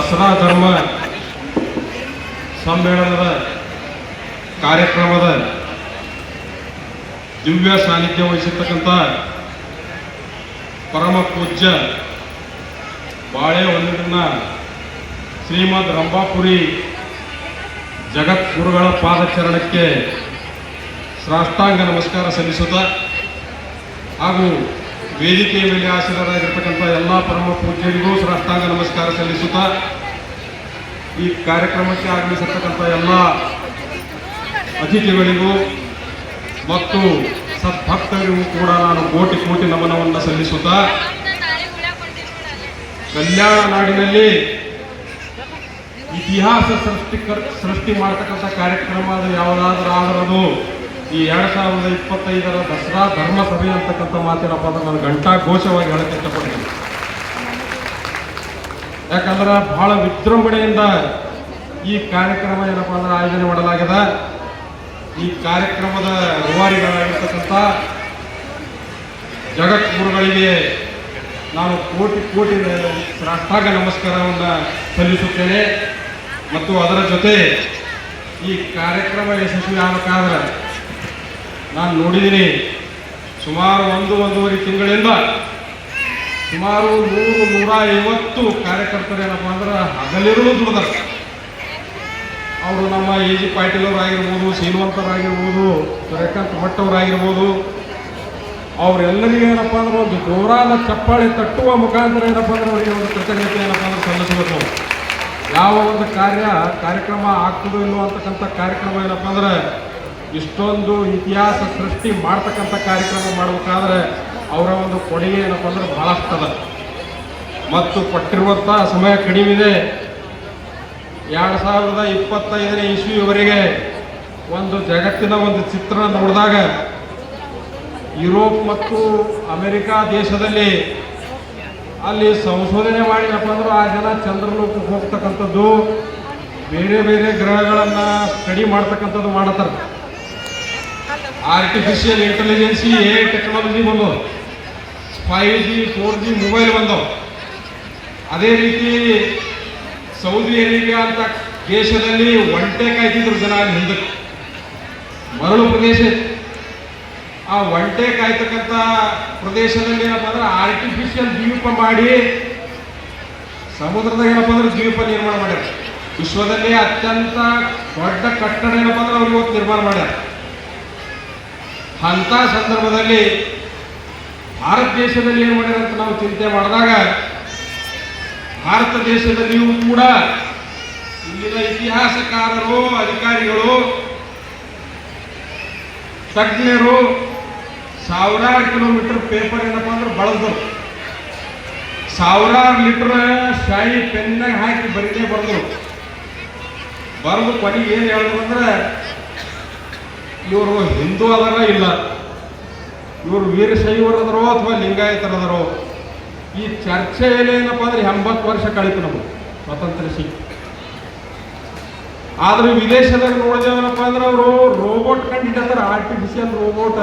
ದಸರಾ ಧರ್ಮ ಸಮ್ಮೇಳನದ ಕಾರ್ಯಕ್ರಮದ ದಿವ್ಯ ಸಾನ್ನಿಧ್ಯ ವಹಿಸಿರ್ತಕ್ಕಂಥ ಪರಮ ಪೂಜ್ಯ ಬಾಳೆ ಒಂದಿನ ಶ್ರೀಮದ್ ರಂಭಾಪುರಿ ಜಗದ್ಗುರುಗಳ ಪಾದಚರಣಕ್ಕೆ ಸಾಷ್ಟಾಂಗ ನಮಸ್ಕಾರ ಸಲ್ಲಿಸುತ್ತಾ ಹಾಗೂ ವೇದಿಕೆಯ ಮೇಲೆ ಆಸೀನರಾಗಿರ್ತಕ್ಕಂಥ ಎಲ್ಲ ಪರಮ ಪೂಜ್ಯರಿಗೂ ಸಾಷ್ಟಾಂಗ ನಮಸ್ಕಾರ ಸಲ್ಲಿಸುತ್ತಾ ಈ ಕಾರ್ಯಕ್ರಮಕ್ಕೆ ಆಗಮಿಸಿರ್ತಕ್ಕಂಥ ಎಲ್ಲ ಅತಿಥಿಗಳಿಗೂ ಮತ್ತು ಸದ್ಭಕ್ತರಿಗೂ ಕೂಡ ನಾನು ಕೋಟಿ ಕೋಟಿ ನಮನವನ್ನು ಸಲ್ಲಿಸುತ್ತಾ ಕಲ್ಯಾಣ ನಾಡಿನಲ್ಲಿ ಇತಿಹಾಸ ಸೃಷ್ಟಿ ಸೃಷ್ಟಿ ಮಾಡತಕ್ಕಂಥ ಕಾರ್ಯಕ್ರಮ ಅದು ಯಾವುದಾದ್ರೂ ಆಗಿರೋದು. ಈ ಎರಡ್ ಸಾವಿರದ ಇಪ್ಪತ್ತೈದರ ದಸರಾ ಧರ್ಮ ಸಭೆ ಅಂತಕ್ಕಂಥ ಮಾತೇನಪ್ಪ ಅಂದ್ರೆ ನಾನು ಗಂಟಾ ಘೋಷವಾಗಿ ಹೇಳಕ್ಕೆ ಇಷ್ಟಪಡ್ತೀನಿ. ಯಾಕಂದ್ರೆ ಬಹಳ ವಿಜೃಂಭಣೆಯಿಂದ ಈ ಕಾರ್ಯಕ್ರಮ ಏನಪ್ಪ ಅಂದ್ರೆ ಆಯೋಜನೆ ಮಾಡಲಾಗಿದೆ. ಈ ಕಾರ್ಯಕ್ರಮದ ರೂವಾರಿಗಳಾಗಿರ್ತಕ್ಕಂಥ ಜಗತ್ಪುರುಗಳಿಗೆ ನಾನು ಕೋಟಿ ಕೋಟಿ ರಾಷ್ಟ್ರಾಗ ನಮಸ್ಕಾರವನ್ನು ಸಲ್ಲಿಸುತ್ತೇನೆ. ಮತ್ತು ಅದರ ಜೊತೆ ಈ ಕಾರ್ಯಕ್ರಮ ಯಶಸ್ವಿ ಆಗಬೇಕಾದ್ರೆ ನಾನು ನೋಡಿದ್ದೀನಿ ಸುಮಾರು ಒಂದು, ಒಂದೂವರೆ ತಿಂಗಳಿಂದ ಸುಮಾರು ನೂರು, ನೂರ ಐವತ್ತು ಕಾರ್ಯಕರ್ತರು ಏನಪ್ಪ ಅಂದ್ರೆ ಹಗಲಿರುಳು ದುಡಿದಾರೆ ಅವರು ನಮ್ಮ ಎ ಜಿ ಪಾಟೀಲ್ ಅವರಾಗಿರ್ಬೋದು ಶ್ರೀಮಂತರಾಗಿರ್ಬೋದು ಸೂರ್ಯಕಾಂತ್ ಭಟ್ ಅವರಾಗಿರ್ಬೋದು ಅವರೆಲ್ಲರಿಗೂ ಏನಪ್ಪ ಅಂದ್ರೆ ಒಂದು ಜೋರಾದ ಚಪ್ಪಾಳೆ ತಟ್ಟುವ ಮುಖಾಂತರ ಏನಪ್ಪ ಅಂದ್ರೆ ಅವರಿಗೆ ಒಂದು ಕೃತಜ್ಞತೆ ಏನಪ್ಪ ಅಂದ್ರೆ ಸಲ್ಲಿಸಬೇಕು. ಯಾವ ಒಂದು ಕಾರ್ಯ, ಕಾರ್ಯಕ್ರಮ ಆಗ್ತದೋ ಇಲ್ಲೋ ಅಂತಕ್ಕಂಥ ಕಾರ್ಯಕ್ರಮ ಏನಪ್ಪ ಅಂದ್ರೆ ಇಷ್ಟೊಂದು ಇತಿಹಾಸ ಸೃಷ್ಟಿ ಮಾಡ್ತಕ್ಕಂಥ ಕಾರ್ಯಕ್ರಮ ಮಾಡಬೇಕಾದ್ರೆ ಅವರ ಒಂದು ಕೊಡುಗೆ ಏನಪ್ಪ ಅಂದ್ರೆ ಬಹಳಷ್ಟು ಅದ ಮತ್ತು ಕೊಟ್ಟಿರುವಂಥ ಸಮಯ ಕಡಿಮೆ ಇದೆ ಎರಡು ಸಾವಿರದ ಇಪ್ಪತ್ತೈದನೇ ಇಸ್ವಿಯವರೆಗೆ ಒಂದು ಜಗತ್ತಿನ ಒಂದು ಚಿತ್ರಣ ನೋಡಿದಾಗ ಯುರೋಪ್ ಮತ್ತು ಅಮೆರಿಕ ದೇಶದಲ್ಲಿ ಅಲ್ಲಿ ಸಂಶೋಧನೆ ಮಾಡಿದಪ್ಪ ಅಂದ್ರೆ ಆ ಜನ ಚಂದ್ರಲೋಕಕ್ಕೆ ಹೋಗ್ತಕ್ಕಂಥದ್ದು ಬೇರೆ ಬೇರೆ ಗ್ರಹಗಳನ್ನು ಸ್ಟಡಿ ಮಾಡ್ತಕ್ಕಂಥದ್ದು ಮಾಡತ್ತಾರೆ. ಆರ್ಟಿಫಿಷಿಯಲ್ ಇಂಟೆಲಿಜೆನ್ಸಿ ಎ ಟೆಕ್ನಾಲಜಿ ಬಂದವು five G four G mobile ಬಂದವು ಅದೇ ರೀತಿ ಸೌದಿ ಅರೇಬಿಯಾ ಅಂತ ದೇಶದಲ್ಲಿ ಒಂಟೆ ಕಾಯ್ತಿದ್ರು ಜನ ಹಿಂದಕ್ಕೆ. ಮರಳು ಪ್ರದೇಶ. ಆ ಒಂಟೆ ಕಾಯ್ತಕ್ಕಂಥ ಪ್ರದೇಶದಲ್ಲಿ ಏನಪ್ಪ ಅಂದ್ರೆ ಆರ್ಟಿಫಿಷಿಯಲ್ ದ್ವೀಪ ಮಾಡಿ ಸಮುದ್ರದಾಗ ಏನಪ್ಪ ಅಂದ್ರೆ ದ್ವೀಪ ನಿರ್ಮಾಣ ಮಾಡ್ಯಾರ. ವಿಶ್ವದಲ್ಲಿ ಅತ್ಯಂತ ದೊಡ್ಡ ಕಟ್ಟಡ ಏನಪ್ಪ ಅಂದ್ರೆ ಅವ್ರು ಇವತ್ತು ನಿರ್ಮಾಣ ಮಾಡ್ಯಾರ. ಅಂಥ ಸಂದರ್ಭದಲ್ಲಿ ಭಾರತ ದೇಶದಲ್ಲಿ ಏನು ಮಾಡ್ಯಾರ ಅಂತ ನಾವು ಚಿಂತೆ ಮಾಡಿದಾಗ ಭಾರತ ದೇಶದಲ್ಲಿಯೂ ಕೂಡ ಇಲ್ಲಿನ ಇತಿಹಾಸಕಾರರು, ಅಧಿಕಾರಿಗಳು, ತಜ್ಞರು ಸಾವಿರಾರು ಕಿಲೋಮೀಟರ್ ಪೇಪರ್ ಏನಪ್ಪ ಅಂದ್ರೆ ಬಳದ್ರು ಸಾವಿರಾರು ಲೀಟರ್ ಶಾಯಿ ಪೆನ್ನಾಗ ಹಾಕಿ ಬರೀದೇ ಬರೆದ್ರು. ಬರೆದು ಕೊನೆಗೆ ಏನು ಹೇಳಿದ್ರು ಅಂದ್ರೆ ಇವರು ಹಿಂದೂ ಅದರ ಇಲ್ಲ. ಇವರು ವೀರಶೈವರದರೋ ಅಥವಾ ಲಿಂಗಾಯತರದರೋ, ಈ ಚರ್ಚೆ ಏನೇನಪ್ಪ ಅಂದ್ರೆ ಎಂಬತ್ತು ವರ್ಷ ಕಳೀತು ನಮಗೆ ಸ್ವತಂತ್ರ ಸಿಕ್ಕಿ. ಆದ್ರೆ ವಿದೇಶದಾಗ ನೋಡಿದೇವನಪ್ಪ ಅಂದ್ರೆ ಅವರು ರೋಬೋಟ್ ಕಂಡಿಡ್ತಾರೆ ಆರ್ಟಿಫಿಷಿಯಲ್ ರೋಬೋಟ್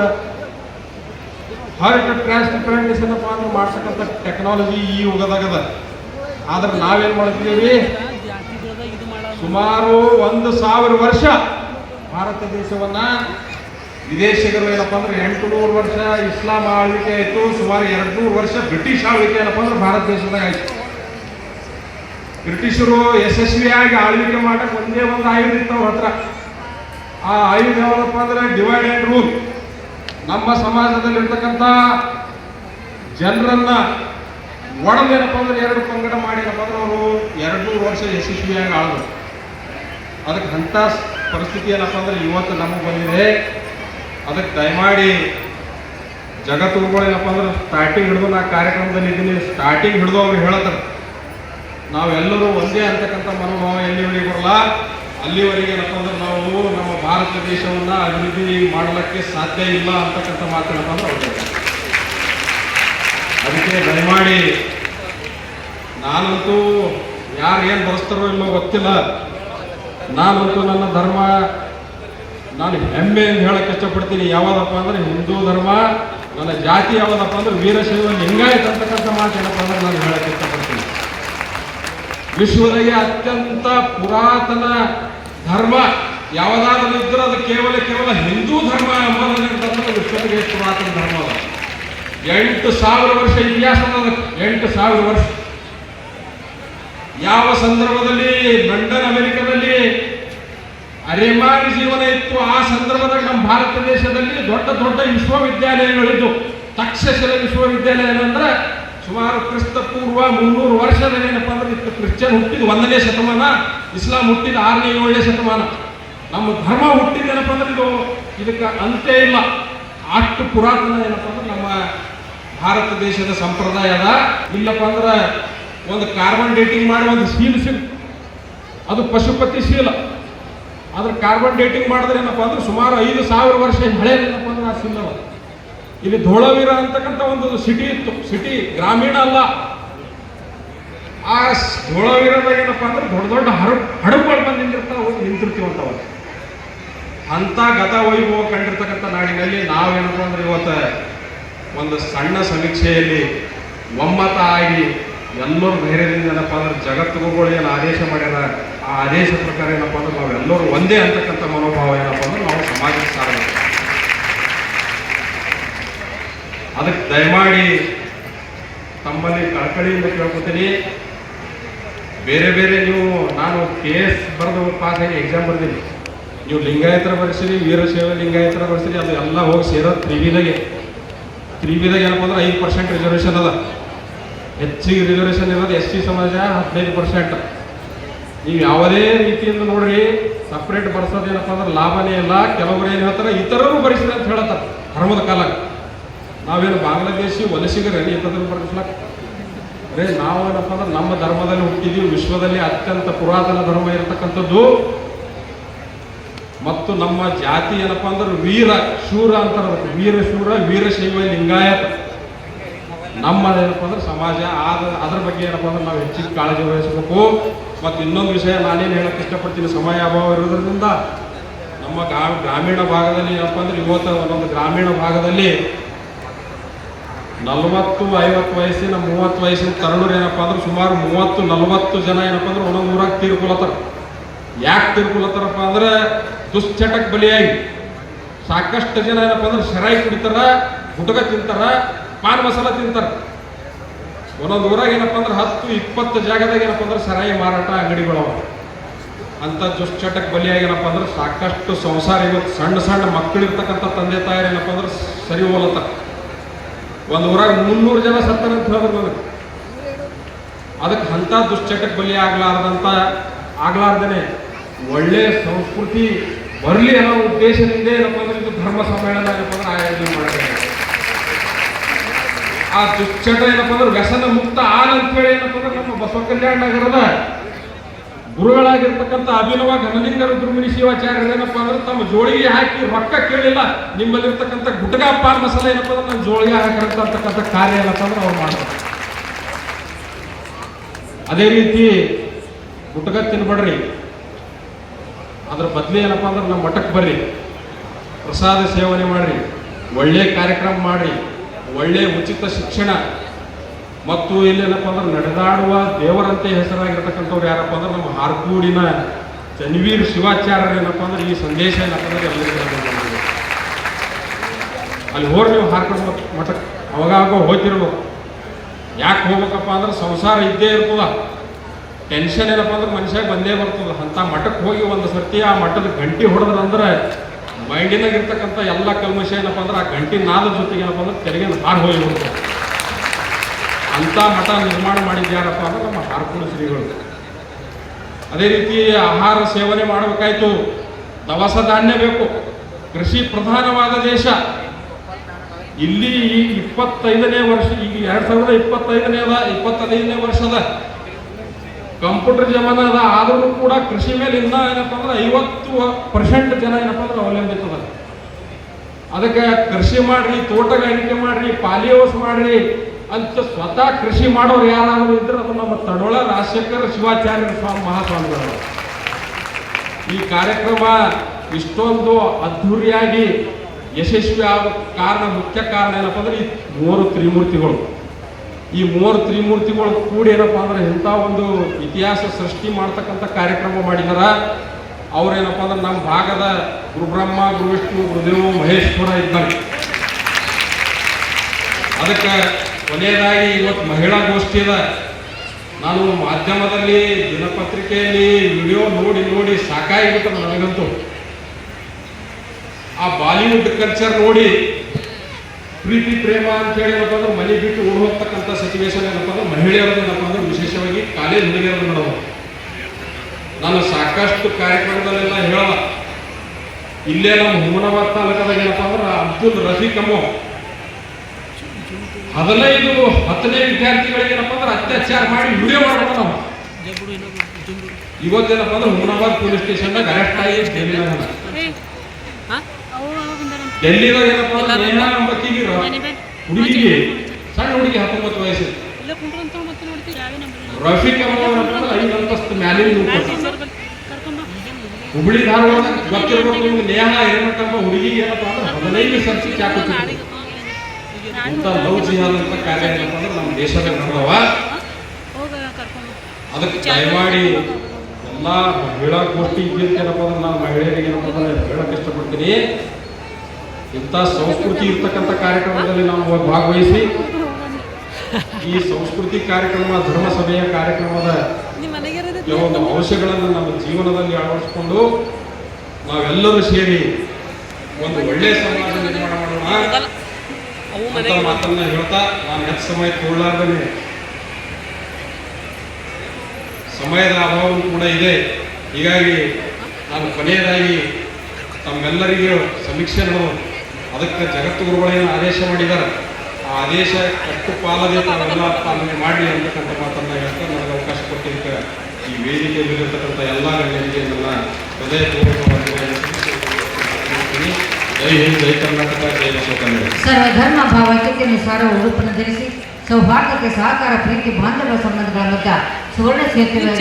ಹಾರ್ಟ್ ಟ್ರಾನ್ಸ್ಪ್ಲಾಂಟೇಷನ್ ಏನಪ್ಪ ಅಂದ್ರೆ ಮಾಡ್ತಕ್ಕಂಥ ಟೆಕ್ನಾಲಜಿ ಈ ಯುಗದಾಗದ. ಆದ್ರೆ ನಾವೇನ್ ಮಾಡ್ತಿದ್ದೀವಿ? ಸುಮಾರು ಒಂದು ಸಾವಿರ ವರ್ಷ ಭಾರತ ದೇಶವನ್ನ ವಿದೇಶಿಗರು ಏನಪ್ಪ ಅಂದ್ರೆ ಎಂಟು ನೂರು ವರ್ಷ ಇಸ್ಲಾಂ ಆಳ್ವಿಕೆ ಆಯಿತು, ಸುಮಾರು ಎರಡು ನೂರು ವರ್ಷ ಬ್ರಿಟಿಷ್ ಆಳ್ವಿಕೆ ಏನಪ್ಪ ಅಂದ್ರೆ ಭಾರತ ದೇಶದಾಗ ಆಯ್ತು. ಬ್ರಿಟಿಷರು ಯಶಸ್ವಿಯಾಗಿ ಆಳ್ವಿಕೆ ಮಾಡಕ್ ಒಂದೇ ಒಂದು ಆಯುಧ ಇತ್ತು ಅವ್ರ ಹತ್ರ. ಆ ಆಯುಧ ಯಾವ್ದಪ್ಪ ಅಂದ್ರೆ ಡಿವೈಡ್ ಆ್ಯಂಡ್ ರೂಲ್ ನಮ್ಮ ಸಮಾಜದಲ್ಲಿರ್ತಕ್ಕಂಥ ಜನರನ್ನ ಒಡದೇನಪ್ಪ ಅಂದ್ರೆ ಎರಡು ಪಂಗಡ ಮಾಡಿ ಏನಪ್ಪ ಅಂದ್ರೆ ಅವರು ಎರಡು ನೂರು ವರ್ಷ ಯಶಸ್ವಿಯಾಗಿ ಆಳಿದ್ರು. ಅದಕ್ಕೆ ಅಂಥ ಪರಿಸ್ಥಿತಿ ಏನಪ್ಪ ಅಂದ್ರೆ ಇವತ್ತು ನಮಗೆ ಬಂದಿದೆ. ಅದಕ್ಕೆ ದಯಮಾಡಿ ಜಗತ್ತುಗಳು ಏನಪ್ಪ ಅಂದ್ರೆ ಸ್ಟಾರ್ಟಿಂಗ್ ಹಿಡಿದು ನಾ ಕಾರ್ಯಕ್ರಮದಲ್ಲಿ ಇದ್ದೀನಿ. ಸ್ಟಾರ್ಟಿಂಗ್ ಹಿಡಿದು ಅವ್ರು ಹೇಳ್ತಾರೆ ನಾವೆಲ್ಲರೂ ಒಂದೇ ಅಂತಕ್ಕಂಥ ಮನೋಭಾವ ಎಲ್ಲಿವರೆಗೆ ಬರಲ್ಲ. ಅಲ್ಲಿವರೆಗೆ ಏನಪ್ಪ ಅಂದ್ರೆ ನಾವು ನಮ್ಮ ಭಾರತ ದೇಶವನ್ನ ಅಭಿವೃದ್ಧಿ ಮಾಡಲಿಕ್ಕೆ ಸಾಧ್ಯ ಇಲ್ಲ ಅಂತಕ್ಕಂಥ ಮಾತೇನಪ್ಪ ಅಂದ್ರೆ ಅವ್ರು. ಅದಕ್ಕೆ ದಯಮಾಡಿ ನಾನಂತೂ ಯಾರು ಏನು ಬರೆಸ್ತಾರೋ ಇಲ್ಲೋ ಗೊತ್ತಿಲ್ಲ. ನಾನಂತೂ ನನ್ನ ಧರ್ಮ, ನಾನು ಹೆಮ್ಮೆ ಅಂತ ಹೇಳಕ್ಕೆ ಇಷ್ಟಪಡ್ತೀನಿ. ಯಾವುದಪ್ಪ ಅಂದ್ರೆ ಹಿಂದೂ ಧರ್ಮ, ನನ್ನ ಜಾತಿ ಯಾವುದಪ್ಪ ಅಂದ್ರೆ ವೀರಶೈವ ಲಿಂಗಾಯತ ಅಂತಕ್ಕಂಥ ಮಾತು ಏನಪ್ಪ ಅಂದ್ರೆ ನಾನು ಹೇಳಕ್ಕೆ ಇಷ್ಟಪಡ್ತೀನಿ. ವಿಶ್ವದಾಗೆ ಅತ್ಯಂತ ಪುರಾತನ ಧರ್ಮ ಯಾವುದಾದ್ರೂ ಇದ್ರೆ ಅದು ಕೇವಲ ಕೇವಲ ಹಿಂದೂ ಧರ್ಮ ಎಂಬುದನ್ನು ವಿಶ್ವದಾಗೆ ಪುರಾತನ ಧರ್ಮ ಅದ. ಎಂಟು ಸಾವಿರ ವರ್ಷ ಇತಿಹಾಸ ಎಂಟು ಸಾವಿರ ವರ್ಷ. ಯಾವ ಸಂದರ್ಭದಲ್ಲಿ? ಲಂಡನ್, ಅಮೆರಿಕದಲ್ಲಿ. ಅರೆಮಾರಿ ಜೀವನ ಇತ್ತು. ಆ ಸಂದರ್ಭದಲ್ಲಿ ನಮ್ಮ ಭಾರತ ದೇಶದಲ್ಲಿ ದೊಡ್ಡ ದೊಡ್ಡ ವಿಶ್ವವಿದ್ಯಾಲಯಗಳಿದ್ದು. ತಕ್ಷಶಿಲ ವಿಶ್ವವಿದ್ಯಾಲಯ ಏನಂದ್ರೆ ಸುಮಾರು ಕ್ರಿಸ್ತ ಪೂರ್ವ ಮುನ್ನೂರು ವರ್ಷದ ಏನಪ್ಪ ಅಂದ್ರೆ ಇತ್ತು. ಕ್ರಿಶ್ಚಿಯನ್ ಹುಟ್ಟಿದ ಒಂದನೇ ಶತಮಾನ, ಇಸ್ಲಾಂ ಹುಟ್ಟಿದ ಆರನೇ ಏಳನೇ ಶತಮಾನ. ನಮ್ಮ ಧರ್ಮ ಹುಟ್ಟಿದ ಏನಪ್ಪ ಅಂದ್ರೆ ಇದು ಇದಕ್ಕೆ ಅಂತ್ಯ ಇಲ್ಲ. ಅಷ್ಟು ಪುರಾತನ ಏನಪ್ಪ ಅಂದ್ರೆ ನಮ್ಮ ಭಾರತ ದೇಶದ ಸಂಪ್ರದಾಯದ. ಇಲ್ಲಪ್ಪ ಅಂದ್ರೆ ಒಂದು ಕಾರ್ಬನ್ ಡೇಟಿಂಗ್ ಮಾಡಿ ಒಂದು ಶೀಲ್ ಸಿಗ್. ಅದು ಪಶುಪತಿ ಶೀಲ. ಅದ್ರ ಕಾರ್ಬನ್ ಡೇಟಿಂಗ್ ಮಾಡಿದ್ರೆ ಏನಪ್ಪ ಅಂದ್ರೆ ಸುಮಾರು ಐದು ಸಾವಿರ ವರ್ಷ ಹಳೆ ಏನಪ್ಪ ಅಂದ್ರೆ ಆ ಸೀಲ್ ಅದ. ಇಲ್ಲಿ ಧೋಳವೀರ ಅಂತಕ್ಕಂಥ ಒಂದು ಸಿಟಿ ಇತ್ತು. ಸಿಟಿ ಗ್ರಾಮೀಣ ಅಲ್ಲ. ಆ ಧೋಳವೀರದಾಗ ಏನಪ್ಪ ಅಂದ್ರೆ ದೊಡ್ಡ ದೊಡ್ಡ ಹರ, ಹಡಗುಗಳು ಬಂದು ನಿಂತಿರ್ತಾವೆ ನಿಂತಿರ್ತೀವಂತವ. ಅಂತ ಗತ ವೈಭವ ಕಂಡಿರ್ತಕ್ಕಂಥ ನಾಡಿನಲ್ಲಿ ನಾವೇನಪ್ಪ ಅಂದ್ರೆ ಇವತ್ತು ಒಂದು ಸಣ್ಣ ಸಮೀಕ್ಷೆಯಲ್ಲಿ ಒಮ್ಮತ ಆಗಿ ಎಲ್ಲರೂ ಧೈರ್ಯದಿಂದ ಏನಪ್ಪ ಅಂದ್ರೆ ಜಗತ್ತುಗಳು ಏನು ಆದೇಶ ಮಾಡ್ಯಾರ, ಆ ಆದೇಶ ಪ್ರಕಾರ ಏನಪ್ಪ ಅಂದ್ರೆ ನಾವೆಲ್ಲರೂ ಒಂದೇ ಅಂತಕ್ಕಂಥ ಮನೋಭಾವ ಏನಪ್ಪ ಅಂದ್ರೆ ನಾವು ಸಮಾಜಕ್ಕೆ ಸಾರಬೇಕು ಅದಕ್ಕೆ ದಯಮಾಡಿ ತಮ್ಮಲ್ಲಿ ಕಳಕಳಿಯಿಂದ ಕೇಳ್ಕೊತೀನಿ. ಬೇರೆ ಬೇರೆ ನೀವು, ನಾನು ಕೆ ಎಸ್ ಬರೆದು ಪಾಸ್ ಆಗಿ ಎಕ್ಸಾಮ್ ಬರ್ತೀನಿ ನೀವು ಲಿಂಗಾಯತರ ಬರ್ಸಿರಿ, ವೀರಶೈವ ಲಿಂಗಾಯತರ ಬರ್ಸಿರಿ, ಅದು ಎಲ್ಲ ಹೋಗಿ ಸೇರೋದು ತ್ರಿವಿದಾಗೆ ತ್ರಿವಿದಾಗ ಏನಪ್ಪ ಅಂದ್ರೆ ಐದು ಪರ್ಸೆಂಟ್ ರಿಸರ್ವೇಷನ್ ಅದ. ಹೆಚ್ಚಿಗೆ ರಿಸರ್ವೇಷನ್ ಇರೋದು ಎಸ್ ಟಿ ಸಮಾಜ ಹದಿನೈದು ಪರ್ಸೆಂಟ್ ನೀವು ಯಾವುದೇ ರೀತಿಯಿಂದ ನೋಡ್ರಿ ಸಪ್ರೇಟ್ ಬರ್ಸೋದೇನಪ್ಪ ಅಂದ್ರೆ ಲಾಭನೇ ಇಲ್ಲ. ಕೆಲವರು ಏನು ಹೇಳ್ತಾರೆ, ಇತರರು ಬರಿಸಿದೆ ಅಂತ ಹೇಳ್ತಾರೆ ಧರ್ಮದ ಕಾಲ ನಾವೇನು ಬಾಂಗ್ಲಾದೇಶಿ ವಲಸಿಗರೇ ಇತರರು ಬರೆಸ್ಲಾಕ ಅರೇ ನಾವೇನಪ್ಪ ಏನಪ್ಪ ಅಂದ್ರೆ ನಮ್ಮ ಧರ್ಮದಲ್ಲಿ ಹುಟ್ಟಿದೀವಿ, ವಿಶ್ವದಲ್ಲಿ ಅತ್ಯಂತ ಪುರಾತನ ಧರ್ಮ ಇರತಕ್ಕಂಥದ್ದು. ಮತ್ತು ನಮ್ಮ ಜಾತಿ ಏನಪ್ಪ ಅಂದ್ರೆ ವೀರ, ಶೂರ ಅಂತಾರ ಅದಕ್ಕೆ. ವೀರ ಶೂರ ವೀರಶೈವ ಲಿಂಗಾಯತ. ನಮ್ಮದೇನಪ್ಪ ಅಂದ್ರೆ ಸಮಾಜ, ಆದ, ಅದ್ರ ಬಗ್ಗೆ ಏನಪ್ಪ ಅಂದ್ರೆ ನಾವು ಹೆಚ್ಚಿನ ಕಾಳಜಿ ವಹಿಸಬೇಕು. ಮತ್ತು ಇನ್ನೊಂದು ವಿಷಯ ನಾನೇನು ಹೇಳಕ್ಕೆ ಇಷ್ಟಪಡ್ತೀನಿ, ಸಮಯ ಅಭಾವ ಇರೋದ್ರಿಂದ ನಮ್ಮ ಗ್ರಾ- ಗ್ರಾಮೀಣ ಭಾಗದಲ್ಲಿ ಏನಪ್ಪ ಅಂದ್ರೆ ಇವತ್ತು ಒಂದೊಂದು ಗ್ರಾಮೀಣ ಭಾಗದಲ್ಲಿ ನಲವತ್ತು, ಐವತ್ತು ವಯಸ್ಸಿನ, ಮೂವತ್ತು ವಯಸ್ಸಿನ ತರುಣರು ಏನಪ್ಪ ಅಂದ್ರೆ ಸುಮಾರು ಮೂವತ್ತು, ನಲವತ್ತು ಜನ ಏನಪ್ಪ ಅಂದ್ರೆ ಒಂದೊಂದು ಊರಾಗ ತೀರ್ಕೊಳತ್ತಾರ. ಯಾಕೆ ತೀರ್ಕೊಳತ್ತಾರಪ್ಪ ಅಂದ್ರೆ ದುಶ್ಚಟಕ್ಕೆ ಬಲಿಯಾಗಿ ಸಾಕಷ್ಟು ಜನ ಏನಪ್ಪ ಅಂದ್ರೆ ಶರಾಯಿ ಕುಡಿತಾರ ಗುಟಕ ತಿಂತಾರ ಪಾನ್ ಮಸಾಲ ತಿಂತಾರೆ. ಒಂದೊಂದು ಊರಾಗ ಏನಪ್ಪ ಅಂದ್ರೆ ಹತ್ತು, ಇಪ್ಪತ್ತು ಜಾಗದಾಗ ಏನಪ್ಪ ಅಂದ್ರೆ ಸರಾಯಿ ಮಾರಾಟ ಅಂಗಡಿಗಳವ ಅಂತ ದುಶ್ಚಟಕ್ಕೆ ಬಲಿಯಾಗಿ ಏನಪ್ಪ ಅಂದ್ರೆ ಸಾಕಷ್ಟು ಸಂಸಾರ ಇವತ್ತು ಸಣ್ಣ ಸಣ್ಣ ಮಕ್ಕಳಿರ್ತಕ್ಕಂಥ ತಂದೆ ತಾಯರು ಏನಪ್ಪ ಅಂದ್ರೆ ಸರಿ ಹೋಲತ್ತ. ಒಂದು ಊರಾಗ ಮುನ್ನೂರು ಜನ ಸತ್ತಾರ ಅಂತ ಹೇಳಿದ್ರು ನನಗೆ. ಅದಕ್ಕೆ ಅಂಥ ದುಶ್ಚಟಕ್ಕೆ ಬಲಿ ಆಗ್ಲಾರ್ದಂತ ಆಗ್ಲಾರ್ದೇನೆ ಒಳ್ಳೆ ಸಂಸ್ಕೃತಿ ಬರಲಿ ಅನ್ನೋ ಉದ್ದೇಶದಿಂದ ಏನಪ್ಪ ಅಂದ್ರೆ ಇದು ಧರ್ಮ ಸಮ್ಮೇಳನ ಏನಪ್ಪ ಅಂದ್ರೆ ಆಯೋಜನೆ ಮಾಡಿದ್ದಾರೆ ಆ ದುಶ್ಚಟ ಏನಪ್ಪ ಅಂದ್ರೆ ವ್ಯಸನ ಮುಕ್ತ ಆನ್ ಅಂತೇಳಿ ಏನಪ್ಪ ಅಂದ್ರೆ ನಮ್ಮ ಬಸವ ಕಲ್ಯಾಣ ನಗರದ ಗುರುಗಳಾಗಿರ್ತಕ್ಕಂಥ ಅಭಿನವ ಘನಲಿಂಗ ರುದ್ರಮುನಿ ಶಿವಾಚಾರ್ಯರು ಏನಪ್ಪ ಅಂದ್ರೆ ತಮ್ಮ ಜೋಳಿಗೆ ಹಾಕಿ ರೊಕ್ಕ ಕೇಳಿಲ್ಲ. ನಿಮ್ಮಲ್ಲಿರ್ತಕ್ಕಂಥ ಗುಟ್ಟಗ ಪಾರ್ ಮಸಾಲ ಏನಪ್ಪ ಅಂದ್ರೆ ನಮ್ಮ ಜೋಳಿಗೆ ಹಾಕಿರಂತ ಅಂತಕ್ಕಂಥ ಕಾರ್ಯ ಏನಪ್ಪ ಅಂದ್ರೆ ಅವ್ರು ಮಾಡ್ತಾರೆ. ಅದೇ ರೀತಿ ಗುಟ್ಕ ತಿನ್ಬೇಡ್ರಿ. ಅದ್ರ ಬದ್ಲಿ ಏನಪ್ಪ ಅಂದ್ರೆ ನಮ್ಮ ಮಠಕ್ಕೆ ಬರ್ರಿ. ಪ್ರಸಾದ ಸೇವನೆ ಮಾಡ್ರಿ. ಒಳ್ಳೆ ಕಾರ್ಯಕ್ರಮ ಮಾಡ್ರಿ. ಒಳ್ಳೆ ಉಚಿತ ಶಿಕ್ಷಣ. ಮತ್ತು ಇಲ್ಲೇನಪ್ಪ ಅಂದ್ರೆ ನಡೆದಾಡುವ ದೇವರಂತೆ ಹೆಸರಾಗಿರ್ತಕ್ಕಂಥವ್ರು ಯಾರಪ್ಪ ಅಂದ್ರೆ ನಮ್ಮ ಹಾರ್ಕೂಡಿನ ಚನ್ವೀರ್ ಶಿವಾಚಾರ್ಯರು ಏನಪ್ಪ ಅಂದ್ರೆ ಈ ಸಂದೇಶ ಏನಪ್ಪ ಅಂದ್ರೆ ಅಲ್ಲಿ ಹೋಗಿ ನೀವು ಹಾರ್ಕೊಂಡು ಮಠಕ್ಕೆ ಅವಾಗ ಹೋಗ್ತಿರ್ಬೇಕು ಯಾಕೆ ಹೋಗ್ಬೇಕಪ್ಪ ಅಂದ್ರೆ ಸಂಸಾರ ಇದ್ದೇ ಇರ್ತದ. ಟೆನ್ಷನ್ ಏನಪ್ಪ ಅಂದ್ರೆ ಮನುಷ್ಯ ಬಂದೇ ಬರ್ತದ. ಅಂತ ಮಠಕ್ಕೆ ಹೋಗಿ ಒಂದು ಸರ್ತಿ ಆ ಮಠದ ಗಂಟಿ ಹೊಡೆದ್ರಂದ್ರೆ ಮೈಂಡಿನಾಗ ಇರ್ತಕ್ಕಂಥ ಎಲ್ಲ ಕಲ್ಮಶ ಏನಪ್ಪ ಅಂದ್ರೆ ಆ ಗಂಟಿ ನಾದ ಜೊತೆಗೆ ಏನಪ್ಪ ಅಂದ್ರೆ ತೆರಿಗೆ ಹಾರು ಹೋಗಿ ಅಂಥ ಮಠ ನಿರ್ಮಾಣ ಮಾಡಿದ್ಯಾರಪ್ಪ ಅಂದ್ರೆ ನಮ್ಮ ಹಾರ್ಕುಳ ಶ್ರೀಗಳು. ಅದೇ ರೀತಿ ಆಹಾರ ಸೇವನೆ ಮಾಡಬೇಕಾಯ್ತು. ದವಸ ಧಾನ್ಯ ಬೇಕು. ಕೃಷಿ ಪ್ರಧಾನವಾದ ದೇಶ. ಇಲ್ಲಿ ಇಪ್ಪತ್ತೈದನೇ ವರ್ಷ, ಈಗ ಎರಡು ಸಾವಿರದ ಇಪ್ಪತ್ತೈದನೇದ ಇಪ್ಪತ್ತೈದನೇ ವರ್ಷದ. ಕಂಪ್ಯೂಟರ್ ಜಮಾನ ಅದ, ಆದ್ರೂ ಕೂಡ ಕೃಷಿ ಮೇಲೆ ಇನ್ನ ಏನಪ್ಪ ಅಂದ್ರೆ ಐವತ್ತು ಪರ್ಸೆಂಟ್ ಜನ ಏನಪ್ಪ ಅಂದ್ರೆ ಅವಲಂಬಿತದ ಅದಕ್ಕೆ ಕೃಷಿ ಮಾಡ್ರಿ ತೋಟಗಾರಿಕೆ ಮಾಡ್ರಿ ಹೌಸ್ ಮಾಡ್ರಿ, ಅಂತ ಸ್ವತಃ ಕೃಷಿ ಮಾಡೋರು ಯಾರಾದರೂ ಇದ್ರೆ ಅದು ನಮ್ಮ ತಡೋಳ ರಾಜಶೇಖರ ಶಿವಾಚಾರ್ಯ ಸ್ವಾಮಿ ಮಹಾಸ್ವಾಮಿಗಳು. ಈ ಕಾರ್ಯಕ್ರಮ ಇಷ್ಟೊಂದು ಅದ್ಧೂರಿಯಾಗಿ ಯಶಸ್ವಿ ಆಗೋ ಕಾರಣ, ಮುಖ್ಯ ಕಾರಣ ಏನಪ್ಪ ಅಂದ್ರೆ ಈ ಮೂರು ತ್ರಿಮೂರ್ತಿಗಳು. ಈ ಮೂರು ತ್ರಿಮೂರ್ತಿಗಳು ಕೂಡಿ ಏನಪ್ಪ ಅಂದ್ರೆ ಇಂಥ ಒಂದು ಇತಿಹಾಸ ಸೃಷ್ಟಿ ಮಾಡ್ತಕ್ಕಂಥ ಕಾರ್ಯಕ್ರಮ ಮಾಡಿದಾರ. ಅವ್ರೇನಪ್ಪ ಅಂದ್ರೆ ನಮ್ಮ ಭಾಗದ ಗುರುಬ್ರಹ್ಮ, ಗುರುವಿಷ್ಣು, ಗುರುದೇವ, ಮಹೇಶ್ವರ ಇದ್ದಂಗೆ ಅದಕ್ಕೆ ಕೊನೆಯದಾಗಿ ಇವತ್ತು ಮಹಿಳಾ ಗೋಷ್ಠಿ ಅದ. ನಾನು ಮಾಧ್ಯಮದಲ್ಲಿ ದಿನಪತ್ರಿಕೆಯಲ್ಲಿ ವಿಡಿಯೋ ನೋಡಿ ನೋಡಿ ಸಾಕಾಗಿಬಿಟ್ಟು ನನಗಂತೂ. ಆ ಬಾಲಿವುಡ್ ಕಲ್ಚರ್ ನೋಡಿ ಪ್ರೀತಿ ಪ್ರೇಮ ಅಂತ ಏನಪ್ಪ ಅಂದ್ರೆ ಮನೆ ಬಿಟ್ಟು ಓಡ್ ಹೋಗ್ತಕ್ಕಂಥ ಸಿಚುವೇಶನ್ ಏನಪ್ಪ ಅಂದ್ರೆ ಮಹಿಳೆಯರದ್ದು ಏನಪ್ಪ ಅಂದ್ರೆ ವಿಶೇಷವಾಗಿ ಕಾಲೇಜ್ ಹುಡುಗಿಯರನ್ನು ನೋಡೋದು. ನಾನು ಸಾಕಷ್ಟು ಕಾರ್ಯಕ್ರಮದಲ್ಲೆಲ್ಲ ಹೇಳಲ್ಲ. ಇಲ್ಲೇ ನಮ್ಮ ಹುಮನಾಬಾದ್ ತಾಲೂಕದಾಗ ಏನಪ್ಪ ಅಂದ್ರೆ ಅಬ್ದುಲ್ ರಫೀಕ್ ಅಮ್ಮ. ಹದಿನೈದು ಹತ್ತನೇ ವಿದ್ಯಾರ್ಥಿಗಳಿಗೆ ಏನಪ್ಪ ಅಂದ್ರೆ ಅತ್ಯಾಚಾರ ಮಾಡಿ ವಿಡಿಯೋ ಮಾಡ್ಬೋದು ನಾವು. ಇವತ್ತೇನಪ್ಪ ಅಂದ್ರೆ ಹುಮನಾಬಾದ್ ಪೊಲೀಸ್ ಸ್ಟೇಷನ್ದಾಗ ಅರೆಸ್ಟ್ ಆಗಿ ಅದ. ಏನಪ್ಪ ಹುಡುಗಿಗೆ? ಸಣ್ಣ ಹುಡುಗಿ ಹತ್ತೊಂಬತ್ತು ವಯಸ್ಸು. ರಫೀಕ್ ಐದು ಅಂತಸ್ತು ಮ್ಯಾಲಿನ ಹುಬ್ಳಿ ಧಾರವಾಡ ಗೊತ್ತಿರ್ಬೇಕು ನಿಮ್ಗೆ ನೇಹ ಏನಂತಪ್ಪ ಹುಡುಗಿಗೆ ಏನಪ್ಪ ಅಂದ್ರೆ ಹದಿನೈದು ಸರ್ಸಿ ಚಾಕುತ್ತಿದ್ರು ಇಂಥ ಲವ್ ಜಿಹಾದ್ ಅಂತ ಕಾರ್ಯ ಏನಪ್ಪ ಅಂದ್ರೆ ನಮ್ಮ ದೇಶದಾಗ ನಡೆದವ ಅದಕ್ಕೆ ದಯಮಾಡಿ ಎಲ್ಲ ಮಹಿಳಾ ಗೋಷ್ಠಿ ಇದ್ದಿರ್ತೇನಪ್ಪ ಏನಪ್ಪ ಅಂದ್ರೆ ನಾನು ಮಹಿಳೆಯರಿಗೆ ಏನಪ್ಪ ಅಂದ್ರೆ ಹೇಳಕ್ ಇಷ್ಟಪಡ್ತೀನಿ. ಇಂಥ ಸಂಸ್ಕೃತಿ ಇರ್ತಕ್ಕಂಥ ಕಾರ್ಯಕ್ರಮದಲ್ಲಿ ನಾವು ಭಾಗವಹಿಸಿ, ಈ ಸಂಸ್ಕೃತಿ ಕಾರ್ಯಕ್ರಮ, ಧರ್ಮಸಭೆಯ ಕಾರ್ಯಕ್ರಮದ ಕೆಲವೊಂದು ಅಂಶಗಳನ್ನು ನಮ್ಮ ಜೀವನದಲ್ಲಿ ಅಳವಡಿಸಿಕೊಂಡು ನಾವೆಲ್ಲರೂ ಸೇರಿ ಒಂದು ಒಳ್ಳೆಯ ಸಮಾಜ ನಿರ್ಮಾಣ ಮಾಡೋಣ ಅಂತ ಮಾತನ್ನ ಹೇಳ್ತಾ ನಾನು ಹೆಚ್ಚು ಸಮಯ ತಗೊಳ್ಳಾರ್ದೇ ಸಮಯದ ಅಭಾವ ಕೂಡ ಇದೆ. ಹೀಗಾಗಿ ನಾನು ಕೊನೆಯದಾಗಿ ತಮ್ಮೆಲ್ಲರಿಗೂ ಸಮೀಕ್ಷೆ ನಡೆದು ಅದಕ್ಕೆ ಜಗತ್ತು ಗುರುಗಳೇನು ಆದೇಶ ಮಾಡಿದ್ದಾರೆ ಆ ಆದೇಶ ಎಷ್ಟು ಪಾಲದೇ ತಾವೆಲ್ಲ ಪಾಲನೆ ಮಾಡಲಿ ಅಂತಕ್ಕಂಥ ಮಾತನ್ನು ಹೇಳ್ತಾ ನನಗೆ ಅವಕಾಶ ಕೊಟ್ಟಿದ್ದಕ್ಕೆ ಈ ವೇದಿಕೆಯಲ್ಲಿರತಕ್ಕಂಥ ಎಲ್ಲ ಗಣ್ಯರಿಗೆ ನನ್ನ ಹೃದಯಪೂರ್ವಕವಾಗಿ. ಜೈ ಹಿಂದ್ ಜೈ ಕರ್ನಾಟಕ ಜೈ ಅಶೋಕ ಸರ್ವ ಧರ್ಮ ಸರ್ವಧರ್ಮ ಭಾವೈಕ್ಯತೆಯನುಸಾರ ಉಡುಪನ್ನು ಧರಿಸಿ ಸೌಹಾರ್ದಕ್ಕೆ ಸಹಕಾರ ಪ್ರೀತಿ ಬಾಂಧವ ಸಂಬಂಧಗಳ ಮಧ್ಯ ಸುವರ್ಣ ಸೇತುವೆ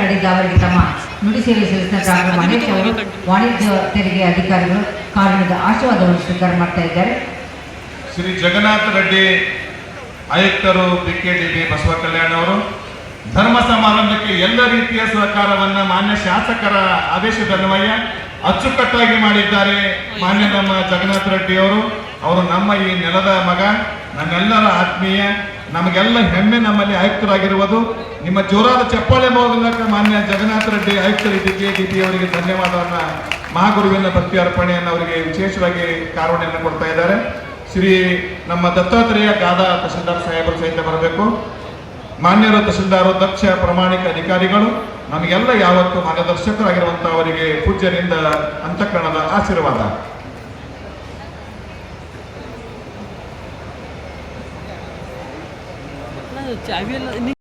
ನಡೆದ ಅವರಿಗೆ ತಮ್ಮ ನುಡಿ ಸೇವೆ ಸಲ್ಲಿಸಿದ ಡಾಕ್ಟರ್ ಮಹೇಶ್ ಅವರು ವಾಣಿಜ್ಯ ತೆರಿಗೆ ಅಧಿಕಾರಿಗಳು ಕಾರಣದ ಆಶೀರ್ವಾದವನ್ನು ಸ್ವೀಕಾರ ಮಾಡ್ತಾ ಇದ್ದಾರೆ. ಶ್ರೀ ಜಗನ್ನಾಥ ರೆಡ್ಡಿ ಆಯುಕ್ತರು P K D B Basava Kalyan ಅವರು ಧರ್ಮ ಸಮಾರಂಭಕ್ಕೆ ಎಲ್ಲ ರೀತಿಯ ಸಹಕಾರವನ್ನು ಮಾನ್ಯ ಶಾಸಕರ ಆದೇಶದನ್ವಯ ಅಚ್ಚುಕಟ್ಟಾಗಿ ಮಾಡಿದ್ದಾರೆ ಮಾನ್ಯ ನಮ್ಮ ಜಗನ್ನಾಥ ರೆಡ್ಡಿ ಅವರು. ಅವರು ನಮ್ಮ ಈ ನೆಲದ ಮಗ ನಮ್ಮೆಲ್ಲರ ಆತ್ಮೀಯ ನಮಗೆಲ್ಲ ಹೆಮ್ಮೆ ನಮ್ಮಲ್ಲಿ ಆಯುಕ್ತರಾಗಿರುವುದು. ನಿಮ್ಮ ಜೋರಾದ ಚಪ್ಪಾಳೆ ಮೂಲಕ ಮಾನ್ಯ ಜಗನ್ನಾಥ ರೆಡ್ಡಿ ಆಯುಕ್ತರು ಕೆ ಡಿ ಪಿ ಅವರಿಗೆ ಧನ್ಯವಾದವನ್ನ, ಮಹಾಗುರುವಿನ ಭಕ್ತಿ ಅರ್ಪಣೆಯನ್ನು ಅವರಿಗೆ ವಿಶೇಷವಾಗಿ ಕಾರಣವನ್ನು ಕೊಡ್ತಾ ಇದ್ದಾರೆ. ಶ್ರೀ ನಮ್ಮ ದತ್ತಾತ್ರೇಯ ಗಾದಾ ತಹಶೀಲ್ದಾರ್ ಸಾಹೇಬರು ಸಹಿತ ಬರಬೇಕು. ಮಾನ್ಯರ ತಹಶೀಲ್ದಾರು ದಕ್ಷ ಪ್ರಾಮಾಣಿಕ ಅಧಿಕಾರಿಗಳು, ನಮಗೆಲ್ಲ ಯಾವತ್ತು ಮಾರ್ಗದರ್ಶಕರಾಗಿರುವಂಥ ಅವರಿಗೆ ಪೂಜ್ಯರಿಂದ ಅಂತಃಕರಣದ ಆಶೀರ್ವಾದ. ಚಾವಿ ಎಲ್ಲ